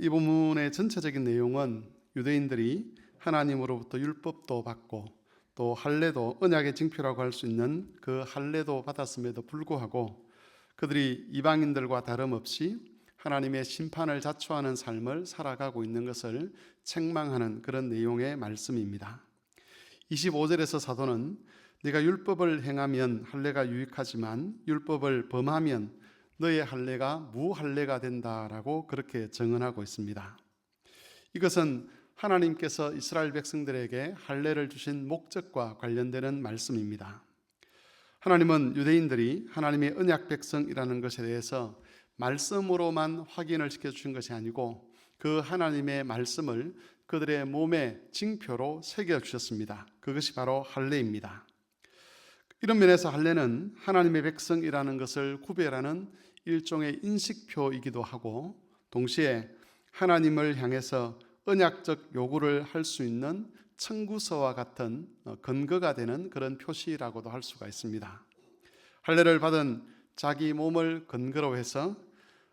이 본문의 전체적인 내용은 유대인들이 하나님으로부터 율법도 받고 또 할례도 언약의 징표라고 할 수 있는 그 할례도 받았음에도 불구하고 그들이 이방인들과 다름없이 하나님의 심판을 자초하는 삶을 살아가고 있는 것을 책망하는 그런 내용의 말씀입니다. 25절에서 사도는 네가 율법을 행하면 할례가 유익하지만 율법을 범하면 너의 할례가 무할례가 된다라고 그렇게 증언하고 있습니다. 이것은 하나님께서 이스라엘 백성들에게 할례를 주신 목적과 관련되는 말씀입니다. 하나님은 유대인들이 하나님의 언약 백성이라는 것에 대해서 말씀으로만 확인을 시켜 주신 것이 아니고 그 하나님의 말씀을 그들의 몸에 징표로 새겨 주셨습니다. 그것이 바로 할례입니다. 이런 면에서 할례는 하나님의 백성이라는 것을 구별하는 일종의 인식표이기도 하고 동시에 하나님을 향해서 언약적 요구를 할 수 있는 청구서와 같은 어, 근거가 되는 그런 표시라고도 할 수가 있습니다. 할례를 받은 자기 몸을 근거로 해서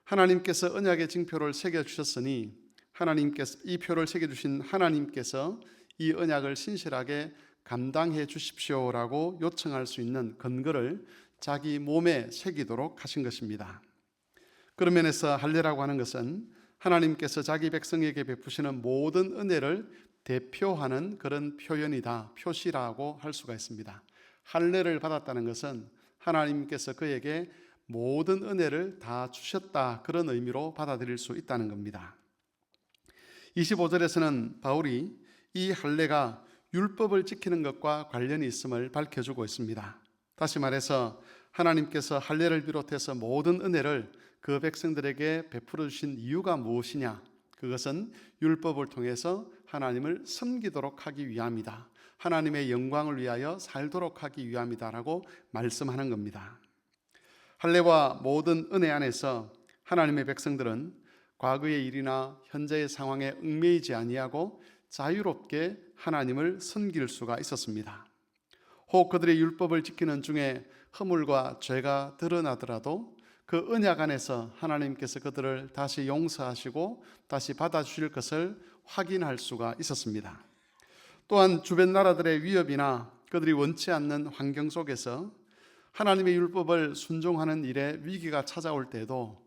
하나님께서 언약의 징표를 새겨 주셨으니 하나님께서 이 표를 새겨 주신 하나님께서 이 언약을 신실하게 감당해 주십시오라고 요청할 수 있는 근거를 자기 몸에 새기도록 하신 것입니다. 그런 면에서 할례라고 하는 것은 하나님께서 자기 백성에게 베푸시는 모든 은혜를 대표하는 그런 표현이다, 표시라고 할 수가 있습니다. 할례를 받았다는 것은 하나님께서 그에게 모든 은혜를 다 주셨다 그런 의미로 받아들일 수 있다는 겁니다. 25절에서는 바울이 이 할례가 율법을 지키는 것과 관련이 있음을 밝혀주고 있습니다. 다시 말해서 하나님께서 할례를 비롯해서 모든 은혜를 그 백성들에게 베풀어 주신 이유가 무엇이냐? 그것은 율법을 통해서 하나님을 섬기도록 하기 위함이다. 하나님의 영광을 위하여 살도록 하기 위함이다라고 말씀하는 겁니다. 할례와 모든 은혜 안에서 하나님의 백성들은 과거의 일이나 현재의 상황에 얽매이지 아니하고 자유롭게 하나님을 섬길 수가 있었습니다. 혹 그들의 율법을 지키는 중에 허물과 죄가 드러나더라도 그 언약 안에서 하나님께서 그들을 다시 용서하시고 다시 받아주실 것을 확인할 수가 있었습니다. 또한 주변 나라들의 위협이나 그들이 원치 않는 환경 속에서 하나님의 율법을 순종하는 일에 위기가 찾아올 때도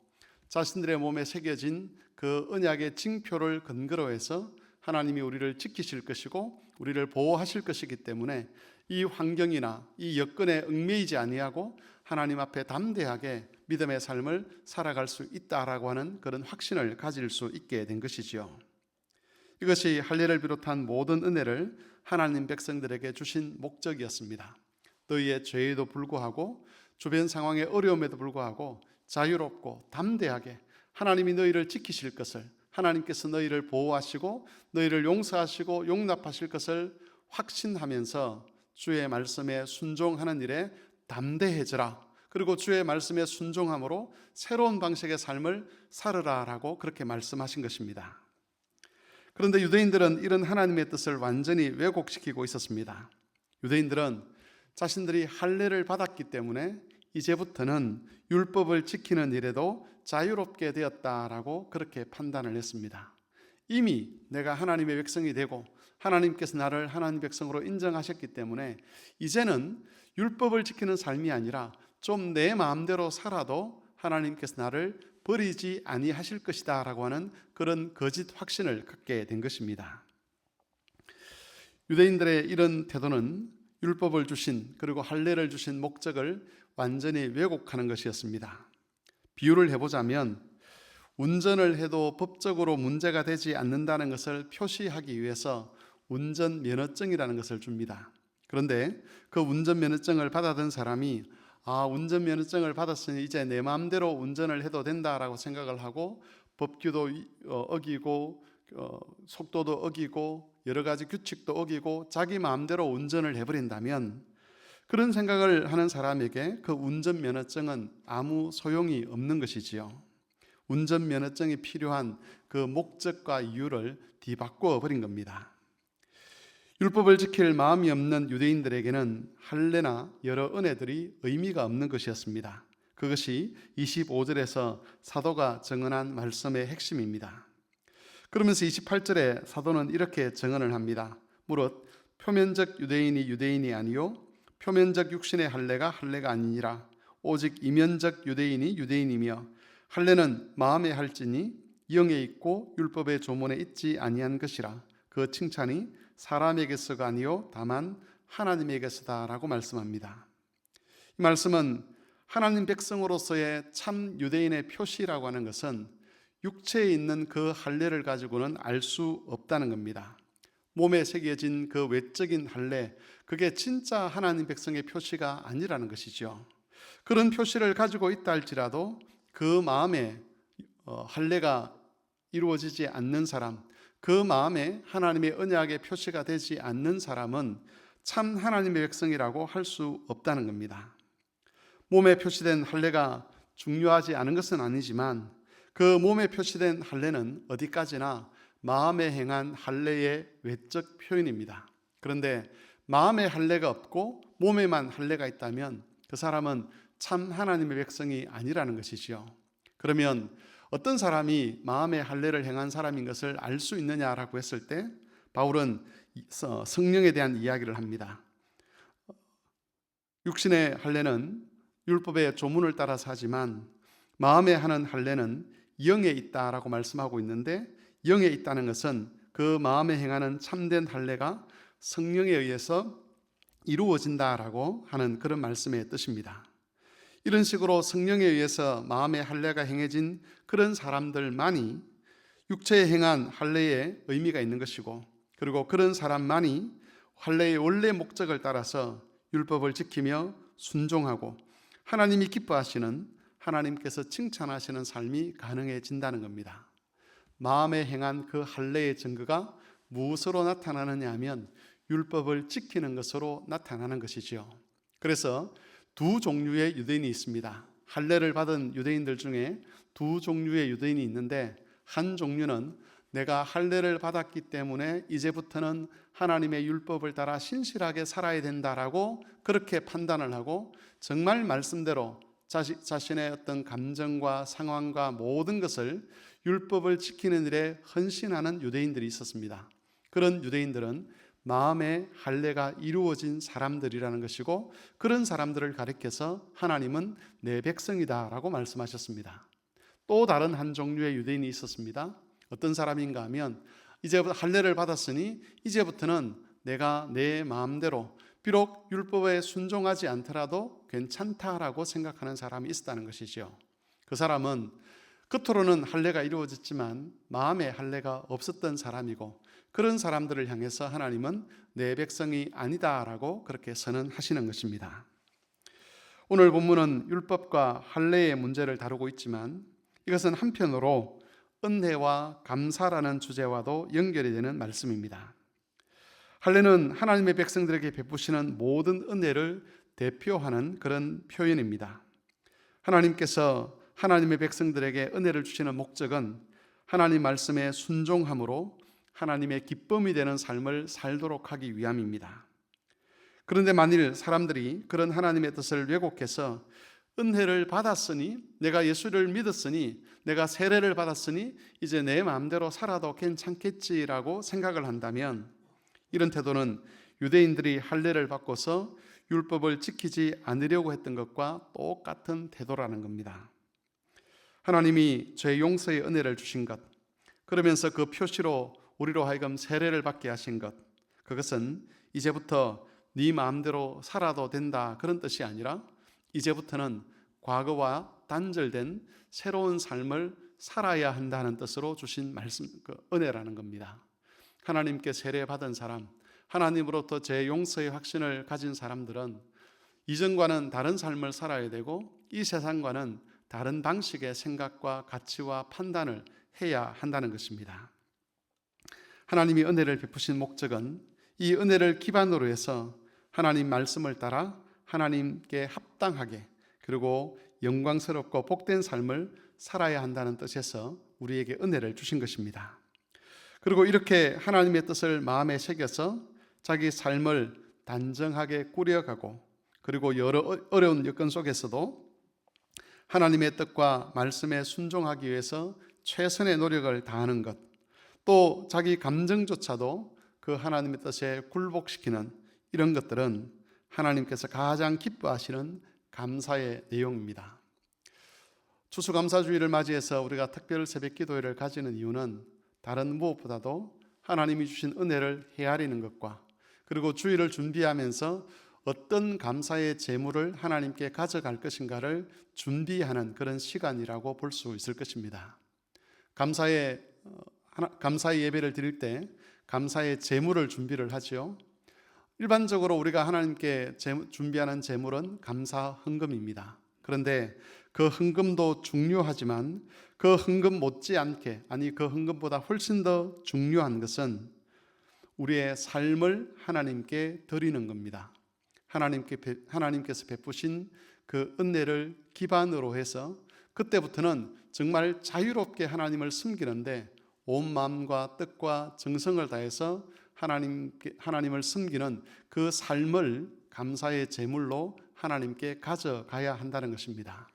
자신들의 몸에 새겨진 그 언약의 징표를 근거로 해서 하나님이 우리를 지키실 것이고 우리를 보호하실 것이기 때문에 이 환경이나 이 여건에 얽매이지 아니하고 하나님 앞에 담대하게 믿음의 삶을 살아갈 수 있다라고 하는 그런 확신을 가질 수 있게 된 것이지요. 이것이 할례를 비롯한 모든 은혜를 하나님 백성들에게 주신 목적이었습니다. 너희의 죄에도 불구하고 주변 상황의 어려움에도 불구하고 자유롭고 담대하게 하나님이 너희를 지키실 것을 하나님께서 너희를 보호하시고 너희를 용서하시고 용납하실 것을 확신하면서 주의 말씀에 순종하는 일에 담대해져라. 그리고 주의 말씀에 순종함으로 새로운 방식의 삶을 살으라라고 그렇게 말씀하신 것입니다. 그런데 유대인들은 이런 하나님의 뜻을 완전히 왜곡시키고 있었습니다. 유대인들은 자신들이 할례를 받았기 때문에 이제부터는 율법을 지키는 일에도 자유롭게 되었다라고 그렇게 판단을 했습니다. 이미 내가 하나님의 백성이 되고 하나님께서 나를 하나님 백성으로 인정하셨기 때문에 이제는 율법을 지키는 삶이 아니라 좀 내 마음대로 살아도 하나님께서 나를 버리지 아니하실 것이다라고 하는 그런 거짓 확신을 갖게 된 것입니다. 유대인들의 이런 태도는 율법을 주신 그리고 할례를 주신 목적을 완전히 왜곡하는 것이었습니다. 비유를 해보자면 운전을 해도 법적으로 문제가 되지 않는다는 것을 표시하기 위해서 운전 면허증이라는 것을 줍니다. 그런데 그 운전 면허증을 받아든 사람이 아, 운전 면허증을 받았으니 이제 내 마음대로 운전을 해도 된다라고 생각을 하고 법규도 어, 어기고 어, 속도도 어기고 여러 가지 규칙도 어기고 자기 마음대로 운전을 해버린다면 그런 생각을 하는 사람에게 그 운전 면허증은 아무 소용이 없는 것이지요. 운전 면허증이 필요한 그 목적과 이유를 뒤바꿔 버린 겁니다. 율법을 지킬 마음이 없는 유대인들에게는 할례나 여러 은혜들이 의미가 없는 것이었습니다. 그것이 25절에서 사도가 증언한 말씀의 핵심입니다. 그러면서 28절에 사도는 이렇게 증언을 합니다. 무릇 표면적 유대인이 유대인이 아니요 표면적 육신의 할례가 할례가 아니니라 오직 이면적 유대인이 유대인이며 할례는 마음에 할지니 영에 있고 율법의 조문에 있지 아니한 것이라 그 칭찬이 사람에게서가 아니요 다만 하나님에게서다라고 말씀합니다. 이 말씀은 하나님 백성으로서의 참 유대인의 표시라고 하는 것은 육체에 있는 그 할례를 가지고는 알 수 없다는 겁니다. 몸에 새겨진 그 외적인 할례, 그게 진짜 하나님 백성의 표시가 아니라는 것이죠. 그런 표시를 가지고 있다 할지라도 그 마음에 어, 할례가 이루어지지 않는 사람, 그 마음에 하나님의 언약의 표시가 되지 않는 사람은 참 하나님의 백성이라고 할 수 없다는 겁니다. 몸에 표시된 할례가 중요하지 않은 것은 아니지만 그 몸에 표시된 할례는 어디까지나 마음에 행한 할례의 외적 표현입니다. 그런데 마음에 할례가 없고 몸에만 할례가 있다면 그 사람은 참 하나님의 백성이 아니라는 것이지요. 그러면 어떤 사람이 마음의 할례를 행한 사람인 것을 알 수 있느냐라고 했을 때 바울은 성령에 대한 이야기를 합니다. 육신의 할례는 율법의 조문을 따라서 하지만 마음에 하는 할례는 영에 있다라고 말씀하고 있는데 영에 있다는 것은 그 마음에 행하는 참된 할례가 성령에 의해서 이루어진다라고 하는 그런 말씀의 뜻입니다. 이런 식으로 성령에 의해서 마음의 할례가 행해진 그런 사람들만이 육체에 행한 할례에 의미가 있는 것이고 그리고 그런 사람만이 할례의 원래 목적을 따라서 율법을 지키며 순종하고 하나님이 기뻐하시는 하나님께서 칭찬하시는 삶이 가능해진다는 겁니다. 마음에 행한 그 할례의 증거가 무엇으로 나타나느냐 하면 율법을 지키는 것으로 나타나는 것이지요. 그래서 두 종류의 유대인이 있습니다. 할례를 받은 유대인들 중에 두 종류의 유대인이 있는데 한 종류는 내가 할례를 받았기 때문에 이제부터는 하나님의 율법을 따라 신실하게 살아야 된다라고 그렇게 판단을 하고 정말 말씀대로 자신의 어떤 감정과 상황과 모든 것을 율법을 지키는 일에 헌신하는 유대인들이 있었습니다. 그런 유대인들은 마음의 할례가 이루어진 사람들이라는 것이고 그런 사람들을 가리켜서 하나님은 내 백성이다라고 말씀하셨습니다. 또 다른 한 종류의 유대인이 있었습니다. 어떤 사람인가 하면 이제부터 할례를 받았으니 이제부터는 내가 내 마음대로 비록 율법에 순종하지 않더라도 괜찮다라고 생각하는 사람이 있었다는 것이죠. 그 사람은 겉으로는 할례가 이루어졌지만 마음에 할례가 없었던 사람이고 그런 사람들을 향해서 하나님은 내 백성이 아니다라고 그렇게 선언하시는 것입니다. 오늘 본문은 율법과 할례의 문제를 다루고 있지만 이것은 한편으로 은혜와 감사라는 주제와도 연결이 되는 말씀입니다. 할례는 하나님의 백성들에게 베푸시는 모든 은혜를 대표하는 그런 표현입니다. 하나님께서 하나님의 백성들에게 은혜를 주시는 목적은 하나님 말씀에 순종함으로 하나님의 기쁨이 되는 삶을 살도록 하기 위함입니다. 그런데 만일 사람들이 그런 하나님의 뜻을 왜곡해서 은혜를 받았으니 내가 예수를 믿었으니 내가 세례를 받았으니 이제 내 마음대로 살아도 괜찮겠지라고 생각을 한다면 이런 태도는 유대인들이 할례를 바꿔서 율법을 지키지 않으려고 했던 것과 똑같은 태도라는 겁니다. 하나님이 죄 용서의 은혜를 주신 것, 그러면서 그 표시로 우리로 하여금 세례를 받게 하신 것, 그것은 이제부터 네 마음대로 살아도 된다 그런 뜻이 아니라 이제부터는 과거와 단절된 새로운 삶을 살아야 한다는 뜻으로 주신 말씀, 그 은혜라는 겁니다. 하나님께 세례 받은 사람, 하나님으로부터 제 용서의 확신을 가진 사람들은 이전과는 다른 삶을 살아야 되고 이 세상과는 다른 방식의 생각과 가치와 판단을 해야 한다는 것입니다. 하나님이 은혜를 베푸신 목적은 이 은혜를 기반으로 해서 하나님 말씀을 따라 하나님께 합당하게 그리고 영광스럽고 복된 삶을 살아야 한다는 뜻에서 우리에게 은혜를 주신 것입니다. 그리고 이렇게 하나님의 뜻을 마음에 새겨서 자기 삶을 단정하게 꾸려가고 그리고 여러 어려운 여건 속에서도 하나님의 뜻과 말씀에 순종하기 위해서 최선의 노력을 다하는 것, 또 자기 감정조차도 그 하나님의 뜻에 굴복시키는 이런 것들은 하나님께서 가장 기뻐하시는 감사의 내용입니다. 추수감사주의를 맞이해서 우리가 특별 새벽 기도회를 가지는 이유는 다른 무엇보다도 하나님이 주신 은혜를 헤아리는 것과 그리고 주의를 준비하면서 어떤 감사의 제물을 하나님께 가져갈 것인가를 준비하는 그런 시간이라고 볼 수 있을 것입니다. 감사의 어, 감사의 예배를 드릴 때 감사의 제물을 준비를 하지요. 일반적으로 우리가 하나님께 제- 준비하는 제물은 감사 헌금입니다. 그런데 그 헌금도 중요하지만 그 헌금 못지않게 아니 그 헌금보다 훨씬 더 중요한 것은 우리의 삶을 하나님께 드리는 겁니다. 하나님께 베- 하나님께서 베푸신 그 은혜를 기반으로 해서 그때부터는 정말 자유롭게 하나님을 섬기는데 온 마음과 뜻과 정성을 다해서 하나님께 하나님을 섬기는 그 삶을 감사의 제물로 하나님께 가져가야 한다는 것입니다.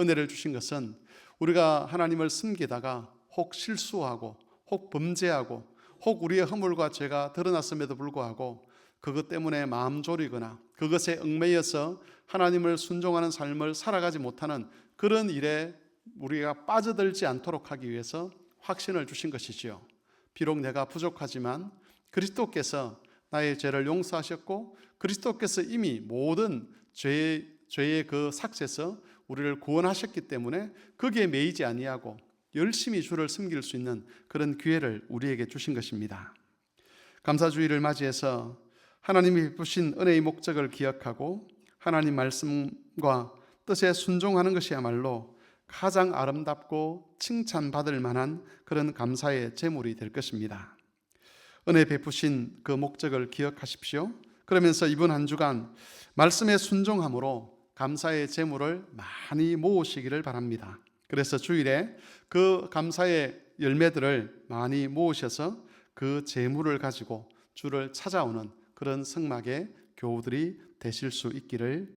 은혜를 주신 것은 우리가 하나님을 섬기다가 혹 실수하고 혹 범죄하고 혹 우리의 허물과 죄가 드러났음에도 불구하고 그것 때문에 마음 졸이거나 그것에 얽매여서 하나님을 순종하는 삶을 살아가지 못하는 그런 일에 우리가 빠져들지 않도록 하기 위해서 확신을 주신 것이지요. 비록 내가 부족하지만 그리스도께서 나의 죄를 용서하셨고 그리스도께서 이미 모든 죄의 죄의 그 삭제서 우리를 구원하셨기 때문에 거기에 매이지 아니하고 열심히 주를 섬길 수 있는 그런 기회를 우리에게 주신 것입니다. 감사주의를 맞이해서 하나님이 베푸신 은혜의 목적을 기억하고 하나님 말씀과 뜻에 순종하는 것이야말로 가장 아름답고 칭찬받을 만한 그런 감사의 제물이 될 것입니다. 은혜 베푸신 그 목적을 기억하십시오. 그러면서 이번 한 주간 말씀에 순종함으로 감사의 제물을 많이 모으시기를 바랍니다. 그래서 주일에 그 감사의 열매들을 많이 모으셔서 그 제물을 가지고 주를 찾아오는 그런 성막의 교우들이 되실 수 있기를